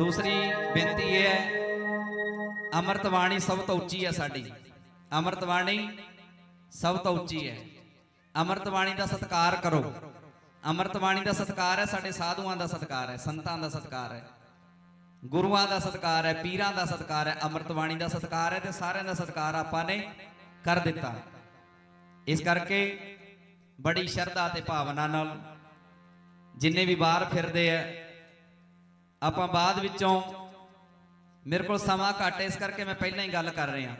ਦੂਸਰੀ ਬੇਨਤੀ ਇਹ ਹੈ ਅੰਮ੍ਰਿਤ ਬਾਣੀ ਸਭ ਤੋਂ ਉੱਚੀ ਹੈ ਸਾਡੀ। ਅੰਮ੍ਰਿਤ ਬਾਣੀ ਸਭ ਤੋਂ ਉੱਚੀ ਹੈ। ਅੰਮ੍ਰਿਤ ਬਾਣੀ ਦਾ ਸਤਿਕਾਰ ਕਰੋ। ਅੰਮ੍ਰਿਤ ਬਾਣੀ ਦਾ ਸਤਿਕਾਰ ਹੈ, ਸਾਡੇ ਸਾਧੂਆਂ ਦਾ ਸਤਿਕਾਰ ਹੈ, ਸੰਤਾਂ ਦਾ ਸਤਿਕਾਰ ਹੈ, ਗੁਰੂਆਂ ਦਾ ਸਤਿਕਾਰ ਹੈ, ਪੀਰਾਂ ਦਾ ਸਤਿਕਾਰ ਹੈ ਅੰਮ੍ਰਿਤ ਬਾਣੀ ਦਾ ਸਤਿਕਾਰ ਹੈ ਤੇ ਸਾਰਿਆਂ ਦਾ ਸਤਿਕਾਰ ਆਪਾਂ ਨੇ ਕਰ ਦਿੱਤਾ। ਇਸ ਕਰਕੇ ਬੜੀ ਸ਼ਰਧਾ ਤੇ ਭਾਵਨਾ ਨਾਲ ਜਿੰਨੇ ਵੀ ਬਾਹਰ ਫਿਰਦੇ ਆ ਆਪਾਂ ਬਾਅਦ ਵਿੱਚੋਂ ਮੇਰੇ ਕੋਲ ਸਮਾਂ ਘੱਟ ਇਸ ਕਰਕੇ ਮੈਂ ਪਹਿਲਾਂ ਹੀ ਗੱਲ ਕਰ ਰਿਹਾ।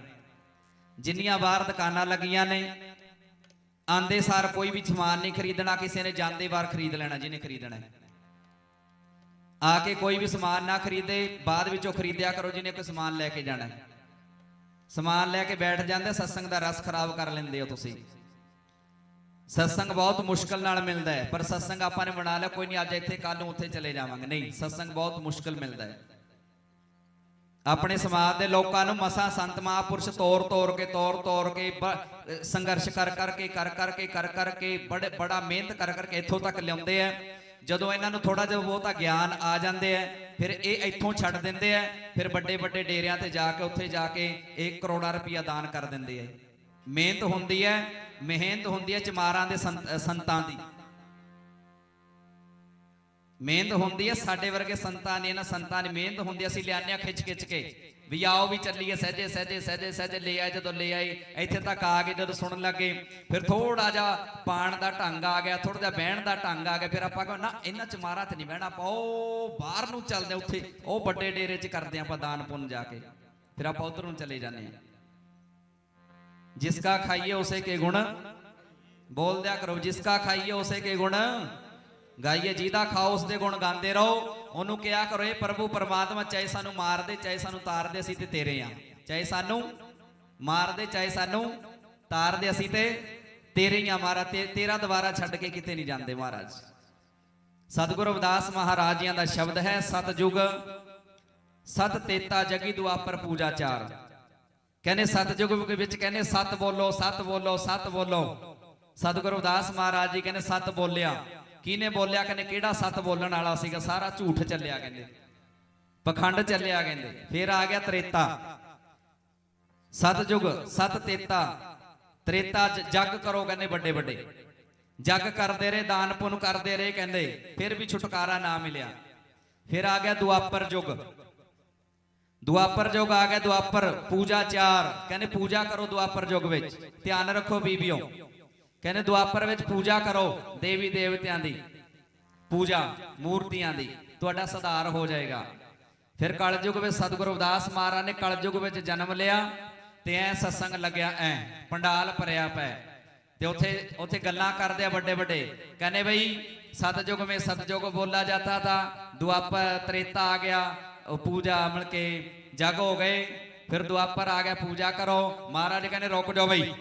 ਜਿੰਨੀਆਂ ਬਾਹਰ ਦੁਕਾਨਾਂ ਲੱਗੀਆਂ ਨੇ, ਆਂਦੇ ਸਾਰ ਕੋਈ ਵੀ ਸਮਾਨ ਨਹੀਂ ਖਰੀਦਣਾ, ਕਿਸੇ ਨੇ ਜਾਂਦੇ ਵਾਰ ਖਰੀਦ ਲੈਣਾ ਜਿਹਨੇ ਖਰੀਦਣਾ ਹੈ। ਆ ਕੇ ਕੋਈ ਵੀ ਸਮਾਨ ਨਾ ਖਰੀਦੇ, ਬਾਅਦ ਵਿੱਚੋਂ ਖਰੀਦਿਆ ਕਰੋ ਜਿਹਨੇ ਕੋਈ ਸਮਾਨ ਲੈ ਕੇ ਜਾਣਾ ਸਮਾਨ ਲੈ ਕੇ ਬੈਠ ਜਾਂਦੇ, ਸਤਸੰਗ ਦਾ ਰਸ ਖਰਾਬ ਕਰ ਲੈਂਦੇ ਹੋ ਤੁਸੀਂ। ਸਤਸੰਗ ਬਹੁਤ ਮੁਸ਼ਕਲ ਨਾਲ ਮਿਲਦਾ ਹੈ, ਪਰ ਸਤਸੰਗ ਆਪਾਂ ਨੇ ਬਣਾ ਲਿਆ, ਕੋਈ ਨਹੀਂ, ਅੱਜ ਇੱਥੇ ਕੱਲ ਨੂੰ ਉੱਥੇ ਚਲੇ ਜਾਵਾਂਗੇ। ਨਹੀਂ, ਸਤਸੰਗ ਬਹੁਤ ਮੁਸ਼ਕਲ ਮਿਲਦਾ ਹੈ। ਆਪਣੇ ਸਮਾਜ ਦੇ ਲੋਕਾਂ ਨੂੰ ਮਸਾ ਸੰਤ ਮਹਾਂਪੁਰਸ਼ ਤੋੜ ਤੋਰ ਕੇ ਤੋੜ ਤੋਰ ਕੇ, ਬ- ਸੰਘਰਸ਼ ਕਰ ਕਰਕੇ ਕਰ ਕਰਕੇ ਕਰ ਕਰਕੇ ਬੜੇ, ਬੜਾ ਮਿਹਨਤ ਕਰ ਕਰਕੇ ਇੱਥੋਂ ਤੱਕ ਲਿਆਉਂਦੇ ਆ। ਜਦੋਂ ਇਹਨਾਂ ਨੂੰ ਥੋੜਾ ਜਿਹਾ ਬਹੁਤਾ ਗਿਆਨ ਆ ਜਾਂਦੇ ਆ, ਫਿਰ ਇਹ ਇੱਥੋਂ ਛੱਡ ਦਿੰਦੇ ਆ, ਫਿਰ ਵੱਡੇ ਵੱਡੇ ਡੇਰਿਆਂ ਤੇ ਜਾ ਕੇ, ਉੱਥੇ ਜਾ ਕੇ 1 ਕਰੋੜਾ ਰੁਪਇਆ ਦਾਨ ਕਰ ਦਿੰਦੇ ਆ। ਮਿਹਨਤ ਹੁੰਦੀ ਹੈ ਮਿਹਨਤ ਹੁੰਦੀ ਹੈ ਚਮਾਰਾਂ ਦੇ ਸੰਤ- ਸੰਤਾਂ ਦੀ। ਮਿਹਨਤ ਹੁੰਦੀ ਹੈ ਸਾਡੇ ਵਰਗੇ ਸੰਤਾਂ ਨੇ ਇਹਨਾਂ ਸੰਤਾਂ ਨੇ ਮਿਹਨਤ ਹੁੰਦੀ ਹੈ, ਅਸੀਂ ਲਿਆਨੇ ਆ ਖਿੱਚ ਖਿੱਚ ਕੇ। ਵੀ ਆਓ ਵੀ ਚੱਲੀਏ ਸਹਜੇ ਸਹਜੇ ਸਹਜੇ ਸਹਜੇ ਲੈ ਆਏ ਜਦੋਂ ਲੈ ਆਏ ਇੱਥੇ ਤੱਕ ਆ ਕੇ ਜਦੋਂ ਸੁਣਨ ਲੱਗੇ ਫਿਰ ਥੋੜਾ ਜਿਹਾ ਪਾਣ ਦਾ ਢੰਗ ਆ ਗਿਆ ਥੋੜਾ ਜਿਹਾ ਬਹਿਣ ਦਾ ਢੰਗ ਆ ਗਿਆ ਫਿਰ ਆਪਾਂ ਕਹੋ ਨਾ ਇਹਨਾਂ ਚ ਮਾਰਾ ਤੇ ਨਹੀਂ ਬਹਿਣਾ ਆਪਾਂ ਉਹ ਬਾਹਰ ਨੂੰ ਚੱਲਦੇ ਉੱਥੇ ਉਹ ਵੱਡੇ ਡੇਰੇ 'ਚ ਕਰਦੇ ਹਾਂ ਆਪਾਂ ਦਾਨ ਪੁੰਨ ਜਾ ਕੇ। ਫਿਰ ਆਪਾਂ ਉਧਰ ਨੂੰ ਚਲੇ ਜਾਂਦੇ ਹਾਂ। जिसका खाइए उसे के गुण बोल दिया करो जिसका खाइए उसे के गुण ਗਾਈਏ ਜਿਹਦਾ ਖਾਓ ਉਸ ਦੇ ਗੁਣ ਗਾਉਂਦੇ ਰਹੋ ਉਹਨੂੰ ਕਿਹਾ ਕਰੋ ਇਹ ਪ੍ਰਭੂ ਪਰਮਾਤਮਾ ਚਾਹੇ ਸਾਨੂੰ ਮਾਰ ਦੇ ਚਾਹੇ ਸਾਨੂੰ ਤਾਰ ਦੇ ਅਸੀਂ ਤੇ ਤੇਰੇ ਆ ਚਾਹੇ ਸਾਨੂੰ ਮਾਰ ਦੇ ਚਾਹੇ ਸਾਨੂੰ ਤਾਰ ਦੇ ਅਸੀਂ ਤੇ ਤੇਰੇ ਹੀ ਆ ਮਹਾਰਾਜ ਤੇ ਤੇਰਾ ਦੁਬਾਰਾ ਛੱਡ ਕੇ ਕਿਤੇ ਨਹੀਂ ਜਾਂਦੇ ਮਹਾਰਾਜ ਸਤਿਗੁਰੂ ਰਵਿਦਾਸ ਮਹਾਰਾਜ ਜੀਆਂ ਦਾ ਸ਼ਬਦ ਹੈ ਸਤਜੁਗ ਸਤ ਤੇਤਾ ਜਗੀ ਦੁਆਪਰ ਪੂਜਾ ਚਾਰ ਕਹਿੰਦੇ ਸਤਜੁਗ ਵਿੱਚ ਕਹਿੰਦੇ ਸਤ ਬੋਲੋ ਸਤ ਬੋਲੋ ਸਤ ਬੋਲੋ। ਸਤਿਗੁਰੂ ਰਵਿਦਾਸ ਮਹਾਰਾਜ ਜੀ ਕਹਿੰਦੇ ਸਤ ਬੋਲਿਆ। ਕਿਹਨੇ ਬੋਲਿਆ? ਕਹਿੰਦੇ ਕਿਹੜਾ ਸਤ ਬੋਲਣ ਵਾਲਾ ਸੀਗਾ? ਸਾਰਾ ਝੂਠ ਚੱਲਿਆ ਕਹਿੰਦੇ। ਪਖੰਡ ਚੱਲਿਆ ਕਹਿੰਦੇ। ਫਿਰ ਆ ਗਿਆ ਤ੍ਰੇਤਾ। ਸਤਜੁਗ ਸਤ ਤੇਤਾ ਤ੍ਰੇਤਾ ਜ- ਜਗ ਕਰੋ ਕਹਿੰਦੇ ਵੱਡੇ ਵੱਡੇ। ਜੱਗ ਕਰਦੇ ਰਹੇ, ਦਾਨ ਪੁੰਨ ਕਰਦੇ ਰਹੇ ਕਹਿੰਦੇ। ਫਿਰ ਵੀ ਛੁਟਕਾਰਾ ਨਾ ਮਿਲਿਆ। ਫਿਰ ਆ ਗਿਆ ਦੁਆਪਰ ਯੁਗ। ਦੁਆਪਰ ਯੁਗ ਆ ਗਿਆ ਦੁਆਪਰ, ਪੂਜਾ ਚਾਰ। ਕਹਿੰਦੇ ਪੂਜਾ ਕਰੋ ਦੁਆਪਰ ਯੁਗ ਵਿੱਚ। ਧਿਆਨ ਰੱਖੋ ਬੀਬੀਓ। ਕਹਿੰਦੇ ਦੁਆਪਰ ਵਿੱਚ ਪੂਜਾ ਕਰੋ ਦੇਵੀ ਦੇਵਤਿਆਂ ਦੀ, ਪੂਜਾ ਮੂਰਤੀਆਂ ਦੀ। ਤੁਹਾਡਾ ਸੁਧਾਰ ਹੋ ਜਾਏਗਾ। ਫਿਰ ਕਲਯੁਗ ਵਿੱਚ ਸਤਿਗੁਰੂ ਅਵਦਾਸ ਮਹਾਰਾਜ ਨੇ ਕਲਯੁਗ ਵਿੱਚ ਜਨਮ ਲਿਆ ਤੇ ਐ ਸਤਸੰਗ ਲੱਗਿਆ ਐ, ਪੰਡਾਲ ਭਰਿਆ ਪੈ ਤੇ ਉੱਥੇ ਉੱਥੇ ਗੱਲਾਂ ਕਰਦੇ ਆ ਵੱਡੇ ਵੱਡੇ। ਕਹਿੰਦੇ ਬਈ ਸਤਜੁਗ ਵਿੱਚ ਸਤਜੁਗ ਬੋਲਾ ਜਾਂਦਾ ਤਾਂ ਦੁਆਪਰ ਤ੍ਰੇਤਾ ਆ ਗਿਆ। और पूजा अमल के जग हो गए। फिर द्वापर आ गया, पूजा करो। महाराज कहने, रोक जाओ भाई।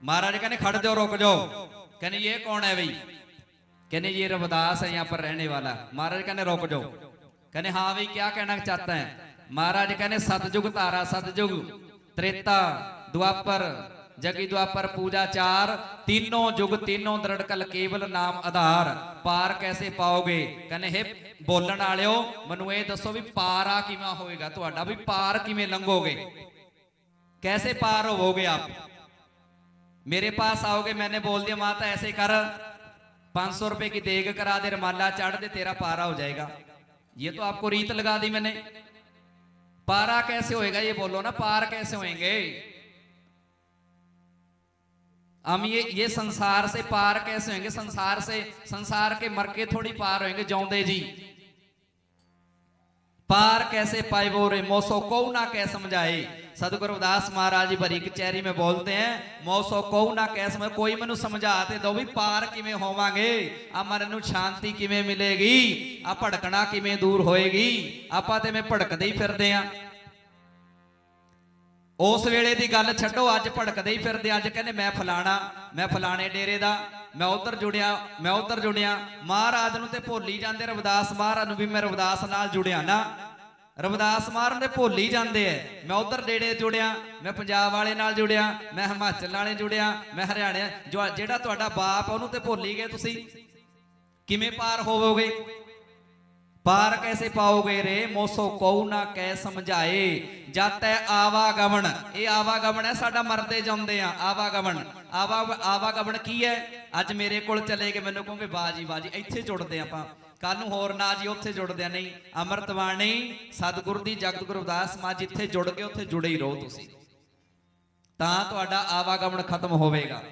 महाराज कहने, खड़ जाओ, रोक जाओ। कहने, ये कौन है भाई? कहने, ये रविदास है यहाँ पर रहने वाला। महाराज कहने, रोक जाओ। कहने हाँ भाई, क्या कहना चाहता है? महाराज कहने, सतयुग तारा, सतयुग, त्रेता। द्वापर जगी द्वापर पूजा चार तीनों युग तीनों दृढ़कल केवल नाम आधार ਪਾਰ ਕੈਸੇ ਪਾਓਗੇ ਕਹਿੰਦੇ ਹੈ ਬੋਲਣ ਵਾਲਿਓ ਮੈਨੂੰ ਇਹ ਦੱਸੋ ਵੀ ਪਾਰਾ ਕਿਵੇਂ ਹੋਏਗਾ ਤੁਹਾਡਾ ਵੀ ਪਾਰ ਕਿਵੇਂ ਲੰਘੋਗੇ कैसे पार होवोगे आप मेरे पास आओगे मैंने बोल दिया माता ऐसे कर 500 रुपए की देग करा दे रमाला चढ़ दे तेरा पारा हो जाएगा ये तो आपको रीत लगा दी मैंने पारा कैसे होएगा ये बोलो ना पार कैसे होएंगे हम ये ये संसार से पार कैसे होंगे संसार से संसार के मर के थोड़ी पार होंगे जाऊंदे जी पार कैसे पाए वो रे मौसो को ना कह समझाए सदगुरु दास महाराज भरी कचहरी में बोलते हैं मौसो को ना कह समझ कोई मैं समझाते दो भी पार किमें होवांगे ਆ ਮਨ ਨੂੰ ਸ਼ਾਂਤੀ ਕਿਵੇਂ ਮਿਲੇਗੀ ਆ ਭੜਕਣਾ ਕਿਵੇਂ ਦੂਰ ਹੋਏਗੀ ਆਪਾਂ ਤੇ ਮੈਂ ਭੜਕਦੇ ਹੀ ਫਿਰਦੇ ਆ ਉਸ ਵੇਲੇ ਦੀ ਗੱਲ ਛੱਡੋ, ਅੱਜ ਭੜਕਦੇ ਹੀ ਫਿਰਦੇ ਅੱਜ ਕਹਿੰਦੇ, ਮੈਂ ਫਲਾਣਾ, ਮੈਂ ਫਲਾਣੇ ਡੇਰੇ ਦਾ, ਮੈਂ ਉਧਰ ਜੁੜਿਆ, ਮੈਂ ਉਧਰ ਜੁੜਿਆ। ਮਹਾਰਾਜ ਨੂੰ ਤੇ ਭੁੱਲ ਹੀ ਜਾਂਦੇ, ਰਵਿਦਾਸ ਮਹਾਰਾਜ ਨੂੰ ਵੀ ਮੈਂ ਰਵਿਦਾਸ ਨਾਲ ਜੁੜਿਆ ਨਾ। ਰਵਿਦਾਸ ਮਹਾਰਾਜ ਦੇ ਭੁੱਲ ਹੀ ਜਾਂਦੇ ਐ। ਮੈਂ ਉਧਰ ਡੇਰੇ ਜੁੜਿਆ, ਮੈਂ ਪੰਜਾਬ ਵਾਲੇ ਨਾਲ ਜੁੜਿਆ, ਮੈਂ ਹਿਮਾਚਲ ਵਾਲੇ ਜੁੜਿਆ, ਮੈਂ ਹਰਿਆਣੇ ਜਿਹੜਾ ਤੁਹਾਡਾ ਬਾਪ ਉਹਨੂੰ ਤੇ ਭੁੱਲ ਹੀ ਗਏ ਤੁਸੀਂ। ਕਿਵੇਂ ਪਾਰ ਹੋਵੋਗੇ? ਪਾਰ ਕੈਸੇ ਪਾਓਗੇ ਰੇ? ਮੋਸੋ ਕਉ ਨਾ ਕਹਿ ਸਮਝਾਏ। ਜਦ ਤੈ ਆਵਾਗਮਨ ਇਹ ਆਵਾਗਮਨ ਹੈ ਸਾਡਾ ਮਰਦੇ ਜਾਂਦੇ ਆ। ਆਵਾਗਮਨ ਆਵਾ ਆਵਾਗਮਨ ਕੀ ਹੈ? ਅੱਜ ਮੇਰੇ ਕੋਲ ਚਲੇ ਗਏ ਮੈਨੂੰ ਕਹੋਗੇ ਬਾਜੀ ਬਾਜੀ ਇੱਥੇ ਜੁੜਦੇ ਆਪਾਂ। ਕੱਲ ਨੂੰ ਹੋਰ ਨਾ ਜੀ, ਉੱਥੇ ਜੁੜਦੇ ਆ ਨਹੀਂ ਅੰਮ੍ਰਿਤ ਬਾਣੀ ਸਤਿਗੁਰੂ ਦੀ ਜਗਤ ਗੁਰੂ ਅਰਦਾਸ ਸਮਾਜ ਜਿੱਥੇ ਜੁੜ ਗਏ, ਉੱਥੇ ਜੁੜੇ ਹੀ ਰਹੋ ਤੁਸੀਂ। ਤਾਂ ਤੁਹਾਡਾ ਆਵਾਗਮਨ ਖਤਮ ਹੋਵੇਗਾ।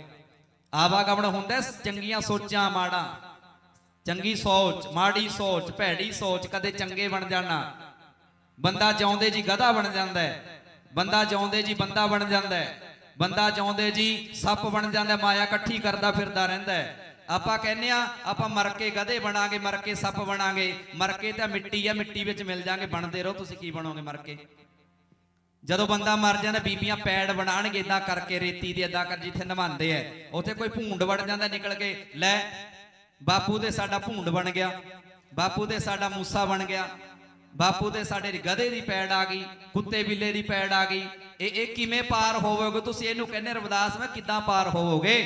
ਆਵਾਗਮਨ ਹੁੰਦਾ ਚੰਗੀਆਂ ਸੋਚਾਂ, ਮਾੜਾਂ। ਚੰਗੀ ਸੋਚ, ਮਾੜੀ ਸੋਚ, ਭੈੜੀ ਸੋਚ, ਕਦੇ ਚੰਗੇ ਬਣ ਜਾਣਾ। ਬੰਦਾ ਜਿਉਂਦੇ ਜੀ ਗਧਾ ਬਣ ਜਾਂਦਾ ਹੈ। ਬੰਦਾ ਜਿਉਂਦੇ ਜੀ ਬੰਦਾ ਬਣ ਜਾਂਦਾ ਹੈ। ਬੰਦਾ ਜਿਉਂਦੇ ਜੀ ਸੱਪ ਬਣ ਜਾਂਦਾ ਮਾਇਆ ਇਕੱਠੀ ਕਰਦਾ ਫਿਰਦਾ ਰਹਿੰਦਾ ਹੈ। ਆਪਾਂ ਕਹਿੰਦੇ ਆ ਆਪਾਂ ਮਰ ਕੇ ਗਧੇ ਬਣਾਂਗੇ, ਮਰ ਕੇ ਸੱਪ ਬਣਾਂਗੇ। ਮਰ ਕੇ ਤਾਂ ਮਿੱਟੀ ਆ, ਮਿੱਟੀ ਵਿੱਚ ਮਿਲ ਜਾਾਂਗੇ, ਬਣਦੇ ਰਹੋ, ਤੁਸੀਂ ਕੀ ਬਣੋਗੇ ਮਰ ਕੇ? ਜਦੋਂ ਬੰਦਾ ਮਰ ਜਾਂਦਾ, ਬੀਬੀਆਂ ਪੈੜ ਬਣਾਣਗੇ ਇਦਾਂ ਕਰਕੇ, ਰੇਤੀ ਦੇ ਇਦਾਂ ਕਰ ਜਿੱਥੇ ਨਵਾਉਂਦੇ ਐ ਉੱਥੇ ਕੋਈ ਭੂੰਡ ਵੜ ਜਾਂਦਾ, ਨਿਕਲ ਕੇ, ਲੈ ਬਾਪੂ ਦੇ ਸਾਡਾ ਭੂੰਡ ਬਣ ਗਿਆ। ਬਾਪੂ ਦੇ ਸਾਡਾ ਮੂਸਾ ਬਣ ਗਿਆ। ਬਾਪੂ ਦੇ ਸਾਡੇ ਗਧੇ ਦੀ ਪੈੜ ਆ ਗਈ, ਕੁੱਤੇ ਬਿੱਲੇ ਦੀ ਪੈੜ ਆ ਗਈ। ਇਹ ਇਹ ਕਿਵੇਂ ਪਾਰ ਹੋਵੋਗੇ? ਤੁਸੀਂ ਇਹਨੂੰ ਕਹਿੰਦੇ ਰਵਿਦਾਸ, ਮੈਂ ਕਿੱਦਾਂ ਪਾਰ ਹੋਵੋਗੇ?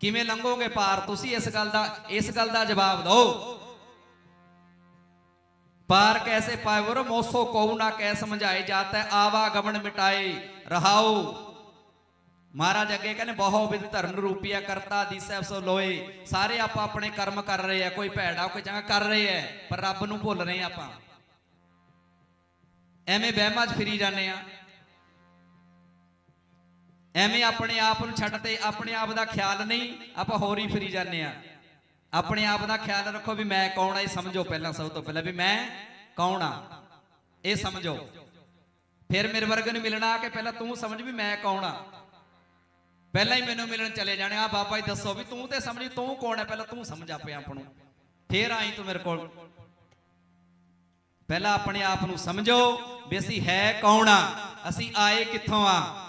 ਕਿਵੇਂ ਲੰਘੋਗੇ ਪਾਰ? ਤੁਸੀਂ ਇਸ ਗੱਲ ਦਾ ਇਸ ਗੱਲ ਦਾ ਜਵਾਬ ਦਿਓ। ਪਾਰ ਕੈਸੇ ਪਾਵਰ ਮੋਸੋ ਕਉ ਨਾ ਕੈ ਸਮਝਾਏ ਜਾਤਾ, ਆਵਾ ਗਮਨ ਮਿਟਾਏ, ਰਹਾਓ। ਮਹਾਰਾਜ ਅੱਗੇ ਕਹਿੰਦੇ, ਬਹੁ ਵਿਦ ਧਰਨ ਰੂਪੀਆ ਕਰਤਾ ਦੀਸੈ ਸੋ ਲੋਏ। ਸਾਰੇ ਆਪਾਂ ਆਪਣੇ ਕਰਮ ਕਰ ਰਹੇ ਆ, ਕੋਈ ਭੈੜਾ, ਕੋਈ ਚੰਗਾ ਕਰ ਰਹੇ ਆ, ਪਰ ਰੱਬ ਨੂੰ ਭੁੱਲ ਰਹੇ ਆ ਆਪਾਂ। ਐਵੇਂ ਵਹਿਮਾਂ 'ਚ ਫਿਰੀ ਜਾਂਦੇ ਆ। ਐਵੇਂ ਆਪਣੇ ਆਪ ਨੂੰ ਛੱਡ ਤੇ ਆਪਣੇ ਆਪ ਦਾ ਖਿਆਲ ਨਹੀਂ, ਆਪਾਂ ਹੋਰ ਹੀ ਫਿਰੀ ਜਾਂਦੇ ਆ। ਆਪਣੇ ਆਪ ਦਾ ਖਿਆਲ ਰੱਖੋ ਵੀ ਮੈਂ ਕੌਣ ਆ, ਇਹ ਸਮਝੋ ਪਹਿਲਾਂ ਸਭ ਤੋਂ ਪਹਿਲਾਂ ਵੀ ਮੈਂ ਕੌਣ ਆ, ਇਹ ਸਮਝੋ। ਫਿਰ ਮੇਰੇ ਵਰਗੇ ਨੂੰ ਮਿਲਣਾ ਕਿ ਪਹਿਲਾਂ ਤੂੰ ਸਮਝ ਵੀ ਮੈਂ ਕੌਣ ਆ। ਪਹਿਲਾਂ ਹੀ ਮੈਨੂੰ ਮਿਲਣ ਚਲੇ ਜਾਣੇ ਆ ਬਾਬਾ ਜੀ ਦੱਸੋ ਵੀ ਤੂੰ ਤੇ ਸਮਝੀ, ਤੂੰ ਕੌਣ ਹੈ? ਪਹਿਲਾਂ ਤੂੰ ਸਮਝ ਆਪੇ ਆਪ ਨੂੰ। ਫੇਰ ਆਈ ਤੂੰ ਮੇਰੇ ਕੋਲ। ਪਹਿਲਾਂ ਆਪਣੇ ਆਪ ਨੂੰ ਸਮਝੋ ਵੀ ਅਸੀਂ ਹੈ ਕੌਣ ਆ? ਅਸੀਂ ਆਏ ਕਿੱਥੋਂ ਆ?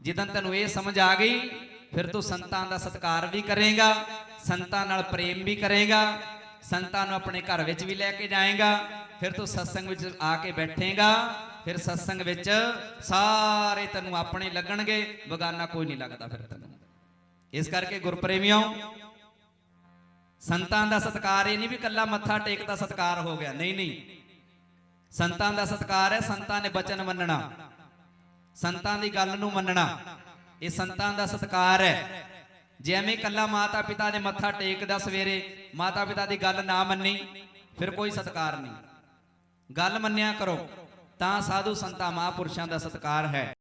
ਜਿੱਦਨ ਤੈਨੂੰ ਇਹ ਸਮਝ ਆ ਗਈ, ਫਿਰ ਤੂੰ ਸੰਤਾਂ ਦਾ ਸਤਿਕਾਰ ਵੀ ਕਰੇਗਾ, ਸੰਤਾਂ ਨਾਲ ਪ੍ਰੇਮ ਵੀ ਕਰੇਗਾ ਸੰਤਾਂ ਨੂੰ ਆਪਣੇ ਘਰ ਵਿੱਚ ਵੀ ਲੈ ਕੇ ਜਾਏਗਾ, ਫਿਰ ਤੂੰ ਸਤਸੰਗ ਵਿੱਚ ਆ ਕੇ ਬੈਠੇਗਾ, ਫਿਰ ਸਤਸੰਗ ਵਿੱਚ ਸਾਰੇ ਤੈਨੂੰ ਆਪਣੇ ਲੱਗਣਗੇ, ਬਗਾਨਾ ਕੋਈ ਨਹੀਂ ਲੱਗਦਾ ਫਿਰ ਤੈਨੂੰ। ਇਸ ਕਰਕੇ ਗੁਰਪ੍ਰੇਮੀਓ, ਸੰਤਾਂ ਦਾ ਸਤਿਕਾਰ ਇਹ ਨਹੀਂ ਵੀ ਕੱਲਾ ਮੱਥਾ ਟੇਕ ਦਾ ਸਤਿਕਾਰ ਹੋ ਗਿਆ, ਨਹੀਂ ਨਹੀਂ। ਸੰਤਾਂ ਦਾ ਸਤਿਕਾਰ ਹੈ ਸੰਤਾਂ ਨੇ ਬਚਨ ਮੰਨਣਾ। ਸੰਤਾਂ ਦੀ ਗੱਲ ਨੂੰ ਮੰਨਣਾ। ਇਹ ਸੰਤਾਂ ਦਾ ਸਤਿਕਾਰ ਹੈ। ਜਿਵੇਂ ਕੱਲਾ ਮਾਤਾ ਪਿਤਾ ਦੇ ਮੱਥਾ ਟੇਕਦਾ ਸਵੇਰੇ ਮਾਤਾ ਪਿਤਾ ਦੀ ਗੱਲ ਨਾ ਮੰਨੀ, ਫਿਰ ਕੋਈ ਸਤਿਕਾਰ ਨਹੀਂ। ਗੱਲ ਮੰਨਿਆ ਕਰੋ, ਤਾਂ ਸਾਧੂ ਸੰਤਾਂ ਮਹਾਂਪੁਰਸ਼ਾਂ ਦਾ ਸਤਿਕਾਰ ਹੈ।